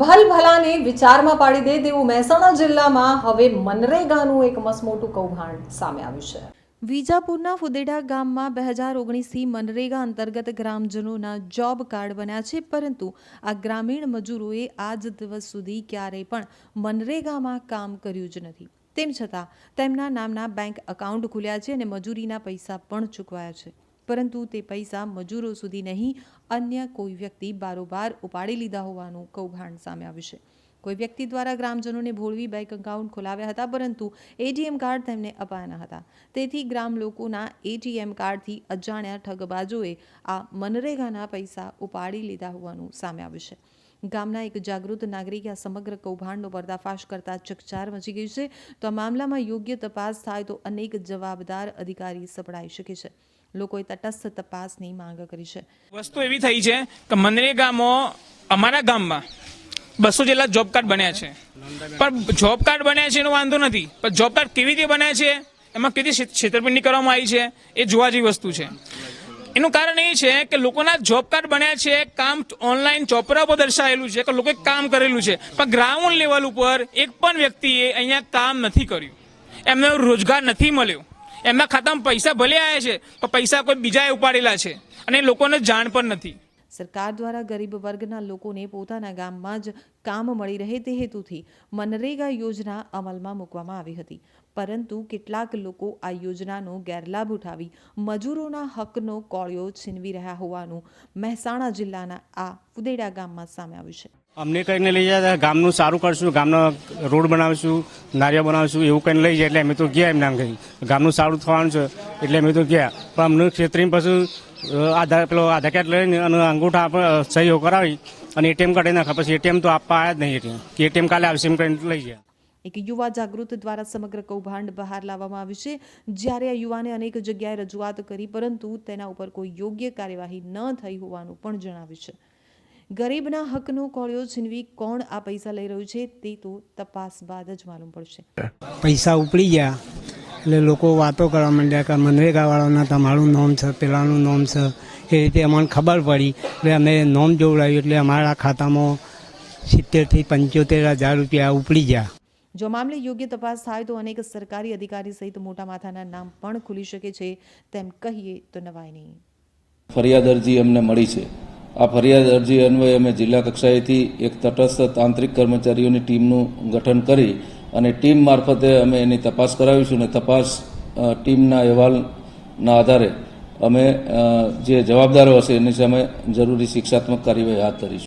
ભલ ભલાને વિચારમાં પાડી દે તેવું મહેસાણા જિલ્લામાં હવે મનરેગાનું એક મસમોટું કૌભાંડ સામે આવ્યું છે. વિજાપુરના ફુદેડા ગામમાં બે હજાર ઓગણીસથી મનરેગા અંતર્ગત ગ્રામજનોના જોબ કાર્ડ બન્યા છે, પરંતુ આ ગ્રામીણ મજૂરોએ આજ દિવસ સુધી ક્યારેય પણ મનરેગામાં કામ કર્યું જ નથી. તેમ છતાં તેમના નામના બેંક એકાઉન્ટ ખુલ્યા છે અને મજૂરીના પૈસા પણ ચૂકવાયા છે. પરંતુ તે પૈસા મજૂરો સુધી નહીં, અન્ય કોઈ વ્યક્તિ બારોબાર ઉપાડી લીધા હોવાનું કૌભાંડ સામે આવ્યું છે. કોઈ વ્યક્તિ દ્વારા ગ્રામજનોને ભોળવી બેંક એકાઉન્ટ ખોલાવ્યા હતા, પરંતુ એટીએમ કાર્ડ તેમને અપાયા હતા. તેથી ગ્રામ લોકોના એટીએમ કાર્ડથી અજાણ્યા ઠગબાજોએ આ મનરેગાના પૈસા ઉપાડી લીધા હોવાનું સામે આવ્યું છે. ગામના એક જાગૃત નાગરિકે આ સમગ્ર કૌભાંડનો પર્દાફાશ કરતા ચકચાર મચી ગઈ છે. તો આ મામલામાં યોગ્ય તપાસ થાય તો અનેક જવાબદાર અધિકારી સપડાઈ શકે છે. લોકોએ તટસ્થ તપાસની માંગ કરી છે. વસ્તુ એવી થઈ છે કે મનરેગામાં અમારા ગામમાં બસો જેટલા જોબ કાર્ડ બન્યા છે. પણ જોબ કાર્ડ બન્યા છે એનો વાંધો નથી. પણ જોબ કાર્ડ કેવી રીતે બન્યા છે? એમાં કેવી છેતરપિંડી કરવામાં આવી છે? એ જોવા જેવી વસ્તુ છે. એનું કારણ એ છે કે લોકોના જોબ કાર્ડ બન્યા છે, કામ ઓનલાઈન ચોપરા ઉપર દર્શાવેલું છે, કે લોકોએ કામ કરેલું છે. પણ ગ્રાઉન્ડ લેવલ ઉપર એક પણ વ્યક્તિએ અહીંયા કામ નથી કર્યું. એમને રોજગાર નથી મળ્યો. એમના ખાતામાં પૈસા ભલે આવ્યા છે, પણ પૈસા કોઈ બીજાએ ઉપાડેલા છે અને લોકોને જાણ પણ નથી. સરકાર દ્વારા ગરીબ વર્ગના લોકોને પોતાના ગામમાં જ કામ મળી રહે તે હેતુથી મનરેગા યોજના અમલમાં મૂકવામાં આવી હતી. પરંતુ કેટલાક લોકો આ યોજનાનો ગેરલાભ ઉઠાવી મજૂરોના હકનો કોળિયો છીનવી રહ્યા હોવાનું મહેસાણા જિલ્લાના આ ફુદેડા ગામમાં સામે આવ્યું છે. અમને કહીને લઈ જાય ગામનું સારું કરશું, ગામનો રોડ બનાવીશું, નારિયા બનાવીશું, એવું કહીને લઈ જાય, એટલે અમે તો ગયા એમને આમ કહી ગામનું સારું થવાનું છે, એટલે અમે તો ગયા. પણ અમને ક્ષેત્રીને પછી આધાર, પેલો આધાર કાર્ડ લઈને અને અંગૂઠા સહીઓ કરાવી અને એટીએમ કાઢી નાખે પછી એટીએમ તો આપવા આવ્યા જ નહીં એટીએમ કે એટીએમ કાલે આવશે એમ કરીને લઈ જાય એક યુવા જાગૃત દ્વારા સમગ્ર કૌભાંડ બહાર લાવવામાં આવ્યું છે. જ્યારે આ યુવાને અનેક જગ્યાએ રજૂઆત કરી, પરંતુ તેના ઉપર કોઈ યોગ્ય કાર્યવાહી ન થઈ હોવાનું પણ જણાવ્યું છે. ગરીબના હકનો કોળિયો છીનવી કોણ આ પૈસા લઈ રહ્યું છે તે તો તપાસ બાદ જ માલુમ પડશે. પૈસા ઉપડી ગયા. એટલે લોકો વાતો કરવા માંડ્યા કે મનરેગાવાળાના તમારું નોમ છે પેલાનું નોમ છે. એ રીતે અમને ખબર પડી. એટલે અમે નોમ જોવડાવ્યું એટલે અમારા ખાતામાં સિત્તેરથી પંચોતેર હજાર રૂપિયા ઉપડી ગયા. જો મામલે યોગ્ય તપાસ થાય તો અનેક સરકારી અધિકારી સહિત મોટા માથાના નામ પણ ખુલી શકે છે તેમ કહીએ તો નવાય નહીં. ફરિયાદ અરજી અમને મળી છે. આ ફરિયાદ અરજી અન્વયે અમે જિલ્લા કક્ષાએથી એક તટસ્થ તાંત્રિક કર્મચારીઓની ટીમનું ગઠન કરી અને ટીમ મારફતે અમે એની તપાસ કરાવીશું અને તપાસ ટીમના અહેવાલના આધારે અમે જે જવાબદારો હશે એની સામે જરૂરી શિક્ષાત્મક કાર્યવાહી હાથ ધરીશું.